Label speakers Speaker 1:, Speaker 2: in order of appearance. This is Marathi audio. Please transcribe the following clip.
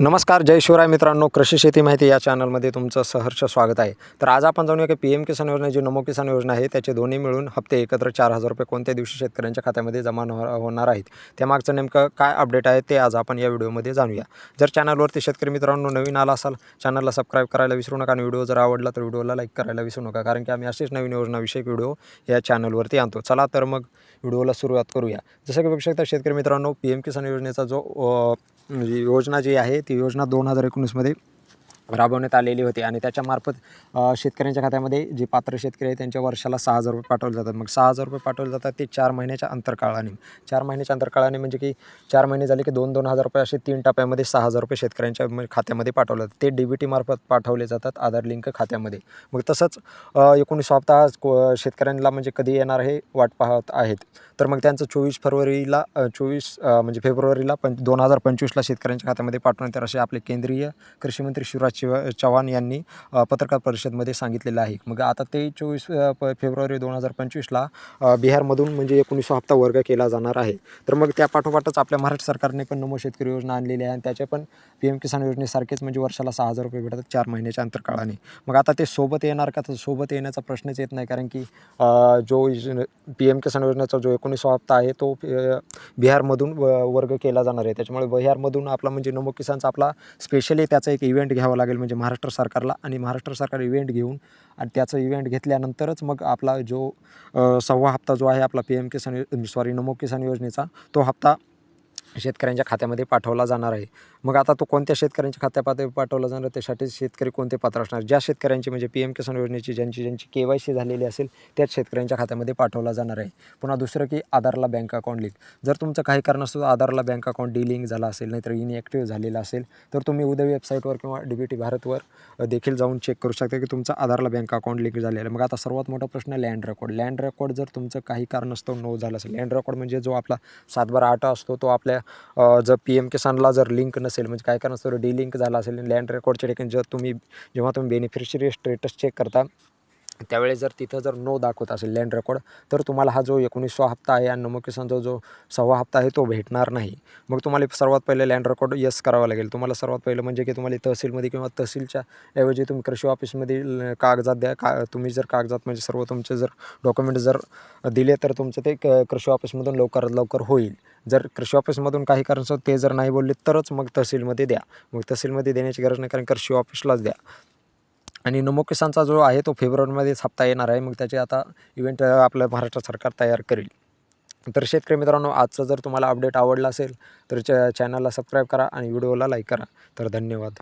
Speaker 1: नमस्कार जय शिवराय मित्रांनो. कृषी शेती माहिती या चॅनलमध्ये तुमचं सहर्ष स्वागत आहे. तर आज आपण जाणूया की पी एम किसान योजना जी नमो किसान योजना आहे त्याचे दोन्ही मिळून हप्ते एकत्र चार हजार रुपये कोणत्या दिवशी शेतकऱ्यांच्या खात्यामध्ये जमा हो-, होणार आहेत? त्यामागचं नेमकं काय अपडेट आहे ते आज आपण या व्हिडिओमध्ये जाणूया. जर चॅनलवरती शेतकरी मित्रांनो नवीन आला असाल चॅनलला सबस्क्राईब करायला विसरू नका आणि व्हिडिओ जर आवडला तर व्हिडिओला लाईक करायला विसरू नका कारण की आम्ही असेच नवीन योजनाविषयक व्हिडिओ या चॅनलवरती आणतो. चला तर मग व्हिडिओला सुरुवात करूया. जसं की बघू शकता शेतकरी मित्रांनो पी एम किसान योजनेचा जो म्हणजे योजना जी आहे ती योजना दोन हजार एकोणीसमध्ये राबवण्यात आलेली होती आणि त्याच्यामार्फत शेतकऱ्यांच्या खात्यामध्ये जे पात्र शेतकरी आहेत त्यांच्या वर्षाला सहा हजार रुपये पाठवले जातात. मग सहा हजार रुपये पाठवले जातात ते चार महिन्याच्या अंतरकाळाने. चार महिन्याच्या अंतरकाळाने म्हणजे की चार महिने झाले की दोन दोन हजार रुपये असे तीन टप्प्यामध्ये सहा हजार रुपये शेतकऱ्यांच्या खात्यामध्ये पाठवले जातात. ते डी बी टीमार्फत पाठवले जातात आधार लिंक खात्यामध्ये. मग तसंच एकोणीस हप्ता को- शेतकऱ्यांना म्हणजे कधी येणार हे वाट पाहत आहेत. तर मग त्यांचं चोवीस फरवरीला चोवीस म्हणजे फेब्रुवारीला पं दोन हजार पंचवीसला शेतकऱ्यांच्या खात्यामध्ये पाठवण्यात येईल असे आपले केंद्रीय कृषी मंत्री शिवराज शिव चव्हाण यांनी पत्रकार परिषदेमध्ये सांगितलेलं आहे. मग आता ते चोवीस प फेब्रुवारी दोन हजार पंचवीसला बिहारमधून म्हणजे एकोणीसवा हप्ता वर्ग केला जाणार आहे. तर मग त्या पाठोपाठच आपल्या महाराष्ट्र सरकारने पण नमो शेतकरी योजना आणलेली आहे आणि त्याच्या पण पी एम किसान योजनेसारखेच म्हणजे वर्षाला सहा हजार रुपये भेटतात चार महिन्याच्या अंतरकाळाने. मग आता ते सोबत येणार का? तर सोबत येण्याचा प्रश्नच येत नाही कारण की जो पी एम किसान योजनेचा जो एकोणीसवा हप्ता आहे तो बिहारमधून व वर्ग केला जाणार आहे. त्याच्यामुळे बिहारमधून आपला म्हणजे नमो किसानचा आपला स्पेशली त्याचा एक इव्हेंट घ्यावा लागेल म्हणजे महाराष्ट्र सरकारला आणि महाराष्ट्र सरकार इव्हेंट घेऊन आणि त्याचं इव्हेंट घेतल्यानंतरच मग आपला जो सव्वा हप्ता जो आहे आपला P M Kisan sorry Namo Kisan योजनेचा तो हप्ता शेतकऱ्यांच्या खात्यामध्ये पाठवला जाणार आहे. मग आता तो कोणत्या शेतकऱ्यांच्या खात्यापातळी पाठवला जाणार? त्यासाठी शेतकरी कोणते पात्र असणार? ज्या शेतकऱ्यांची म्हणजे पी एम किसान योजनेची ज्यांची ज्यांची के वाय सी झालेली असेल त्याच शेतकऱ्यांच्या खात्यामध्ये पाठवला जाणार आहे. पुन्हा दुसरं की आधारला बँक अकाउंट लिंक. जर तुमचं काही कारण असतो आधारला बँक अकाउंट डिलिंक झाला असेल नाहीतर इनएक्टिव्ह झालेलं असेल तर तुम्ही उद्या वेबसाईटवर किंवा डी बी टी भारतवर देखील जाऊन चेक करू शकता की तुमचं आधारला बँक अकाउंट लिंक झालेलं आहे. मग आता सर्वात मोठा प्रश्न लँड रेकॉर्ड लँड रेकॉर्ड जर तुमचं काही कारण असतो नो झालं असेल लँड रेकॉर्ड म्हणजे जो आपला सातबारा आठ असतो तो आपल्या जर पी एम किसानला जर लिंक नसेल असेल म्हणजे काय कारणास्तव डिलिंक झाला असेल लँड रेकॉर्डच्या ठिकाणी जर तुम्ही जेव्हा तुम्ही बेनिफिशरी स्टेटस चेक करता त्यावेळेस जर तिथं जर नो दाखवत असेल लँड रेकॉर्ड तर तुम्हाला हा जो एकोणीसवा हप्ता आहे आणि नमो किसानचा जो सहावा हप्ता आहे तो भेटणार नाही. मग तुम्हाला सर्वात पहिले लँड रेकॉर्ड यस करावा लागेल. तुम्हाला सर्वात पहिलं म्हणजे की तुम्हाला तहसीलमध्ये किंवा तहसीलच्या ऐवजी तुम्ही कृषी ऑफिसमध्ये कागजात कागदात द्या. का तुम्ही जर कागदात म्हणजे सर्व तुमचे जर डॉक्युमेंट जर दिले तर तुमचं ते क कृषी ऑफिसमधून लवकरात लवकर होईल. जर कृषी ऑफिसमधून काही कारणास्तव ते जर नाही बोलले तरच मग तहसीलमध्ये द्या. मग तहसीलमध्ये देण्याची गरज नाही कारण कृषी ऑफिसलाच द्या. आणि नमो किसानचा जो आहे तो फेब्रुवारीमध्येच हप्ता येणार आहे. मग त्याचे आता इव्हेंट आपलं महाराष्ट्र सरकार तयार करेल. तर शेतकरी मित्रांनो आजचं जर तुम्हाला अपडेट आवडला असेल तर च चॅनलला सबस्क्राईब करा आणि व्हिडिओला लाईक करा. तर धन्यवाद.